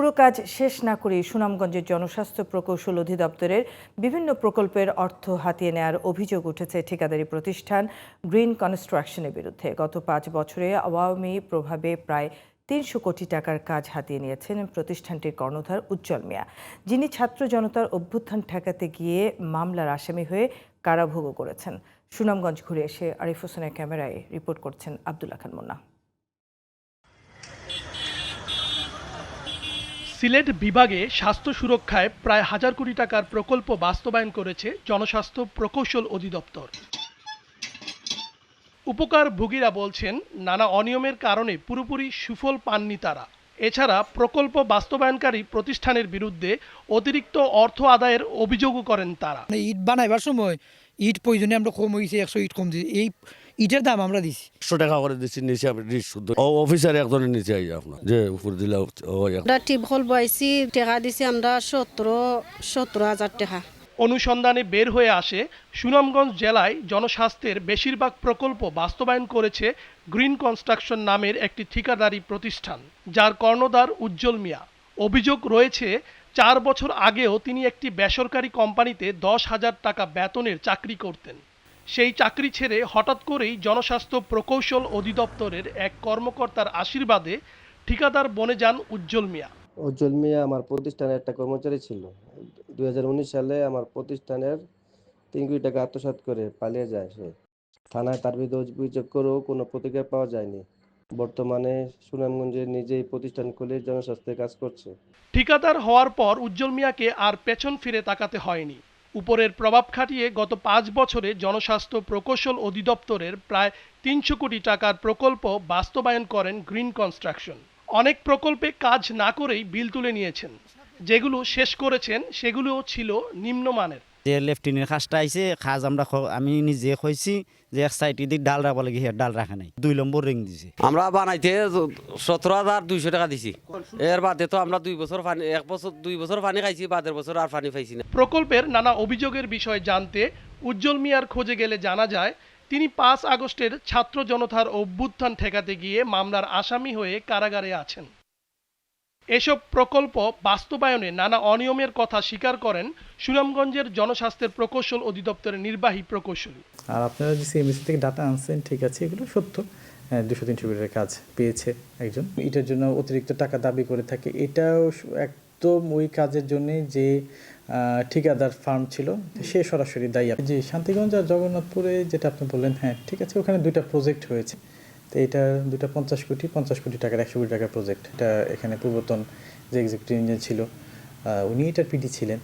পুরো কাজ শেষ না করেই সুনামগঞ্জের জনস্বাস্থ্য প্রকৌশল অধিদপ্তরের বিভিন্ন প্রকল্পের অর্থ হাতিয়ে নেওয়ার অভিযোগ উঠেছে ঠিকাদারি প্রতিষ্ঠান গ্রিন কনস্ট্রাকশনের বিরুদ্ধে। গত পাঁচ বছরে আওয়ামী প্রভাবে প্রায় তিনশো কোটি টাকার কাজ হাতিয়ে নিয়েছেন প্রতিষ্ঠানটির কর্ণধার উজ্জ্বল মিয়া। যিনি ছাত্র জনতার অভ্যুত্থান ঠেকাতে গিয়ে মামলার আসামি হয়ে কারাভোগও করেছেন। সুনামগঞ্জ ঘুরে এসে আরিফ হোসেনের ক্যামেরায় রিপোর্ট করছেন আব্দুল্লাহ খান মুন্না। সিলেট বিভাগে স্বাস্থ্য সুরক্ষায় প্রায় হাজার কোটি টাকার প্রকল্প বাস্তবায়ন করেছে জনস্বাস্থ্য প্রকৌশল অধিদপ্তর। উপকার ভোগীরা বলছেন, নানা অনিয়মের কারণে পুরোপুরি সুফল পাননি তারা। এছাড়া প্রকল্প বাস্তবায়নকারী প্রতিষ্ঠানের বিরুদ্ধে অতিরিক্ত অর্থ আদায়ের অভিযোগও করেন তারা। মানে ইট বানাইবার সময় ইট প্রয়োজনে আমরা কম হয়েছে একশো ইট কম দিয়েছি এই ইটের দাম আমরা দিছি। একশো টাকা করে দিচ্ছি নিচে শুদ্ধ। ও অফিসার একজনের নিচে আই আপনার যে উপর দিলে ও এক- আমরা টিপল টাকা দিছি আমরা সতেরো সতেরো হাজার টাকা। অনুসন্ধানে বের হয়ে আসে, সুনামগঞ্জ জেলায় জনস্বাস্থ্যের বেশিরভাগ প্রকল্প বাস্তবায়ন করেছে গ্রিন কনস্ট্রাকশন নামের একটি ঠিকাদারি প্রতিষ্ঠান, যার কর্ণধার উজ্জ্বল মিয়া। অভিযোগ রয়েছে, চার বছর আগেও তিনি একটি বেসরকারি কোম্পানিতে দশ হাজার টাকা বেতনের চাকরি করতেন। সেই চাকরি ছেড়ে হঠাৎ করেই জনস্বাস্থ্য প্রকৌশল অধিদপ্তরের এক কর্মকর্তার আশীর্বাদে ঠিকাদার বনে যান উজ্জ্বল মিয়া। উজ্জ্বল মিয়া আমার প্রতিষ্ঠানের একটা কর্মচারী ছিল। দু হাজার উনিশ সালে আমার প্রতিষ্ঠানের তিন কোটি টাকা আত্মসাৎ করে পালিয়ে যায় সে। থানায় তার বিরুদ্ধে অভিযোগ করেও কোনো প্রতিক্রিয়া পাওয়া যায়নি। বর্তমানে সুনামগঞ্জে নিজেই প্রতিষ্ঠান খুলে জনস্বাস্থ্যের কাজ করছে। ঠিকাদার হওয়ার পর উজ্জ্বল মিয়াকে আর পেছন ফিরে তাকাতে হয়নি। উপরের প্রভাব খাটিয়ে গত পাঁচ বছরে জনস্বাস্থ্য প্রকৌশল অধিদপ্তরের প্রায় তিনশো কোটি টাকার প্রকল্প বাস্তবায়ন করেন গ্রিন কনস্ট্রাকশন। অনেক প্রকল্পে কাজ না করেই বিল তুলে নিয়েছেন। যেগুলো শেষ করেছেন সেগুলোও ছিল নিম্নমানের। যে লেফটিনের খাসটা আইছে খাজ আমরা আমি নিজে কইছি যে এক সাইড দিক ডাল রাখবা লাগে হিয়ার ডাল রাখা নাই। দুই নম্বর রিং দিছে। আমরা বানাইতে সতেরো হাজার দুইশো টাকা দিছি। এর বাদে তো আমরা দুই বছর পানি এক বছর দুই বছর পানি খাইছি বাদের বছর আর পানি পাইছি না। প্রকল্পের নানা অভিযোগের বিষয়ে জানতে উজ্জ্বল মিয়ার খোঁজে গেলে জানা যায় তিনি পাঁচ আগস্টের ছাত্র জনতার অভ্যুত্থান ঠেকাতে গিয়ে মামলার আসামি হয়ে কারাগারে আছেন। এসব প্রকল্প বাস্তবায়নে নানা অনিয়মের কথা স্বীকার করেন সুনামগঞ্জের জনস্বাস্থ্যের প্রকৌশল অধিদপ্তরের নির্বাহী প্রকৌশলী। আর আপনারা যে সিএমএসি থেকে ডাটা আনছেন, ঠিক আছে, এগুলো সত্য। হ্যাঁ দুশো তিনশো কোটির কাজ পেয়েছে একজন। এটার জন্য অতিরিক্ত টাকা দাবি করে থাকে। এটাও একদম ওই কাজের জন্য যে ঠিকাদার ফার্ম ছিল, সে সরাসরি দায়ী। যে শান্তিগঞ্জ আর জগন্নাথপুরে যেটা আপনি বললেন হ্যাঁ ঠিক আছে, ওখানে দুইটা প্রজেক্ট হয়েছে। তো এটা দুটা পঞ্চাশ কোটি পঞ্চাশ কোটি টাকার একশো কোটি টাকার প্রজেক্ট এটা এখানে পূর্বতন যে এক্সিকিউটিভ ইঞ্জিনিয়ার ছিল উনি এটার পিডি ছিলেন।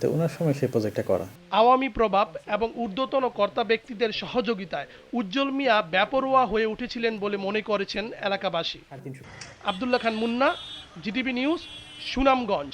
তো ওনার সময় সেই প্রজেক্টটা করা। আওয়ামী প্রভাব এবং ঊর্ধ্বতন কর্তা ব্যক্তিদের সহযোগিতায় উজ্জ্বল মিয়া ব্যাপরোয়া হয়ে উঠেছিলেন বলে মনে করেছেন এলাকাবাসী। Abdullah Khan Munna GTV news Sunamganj.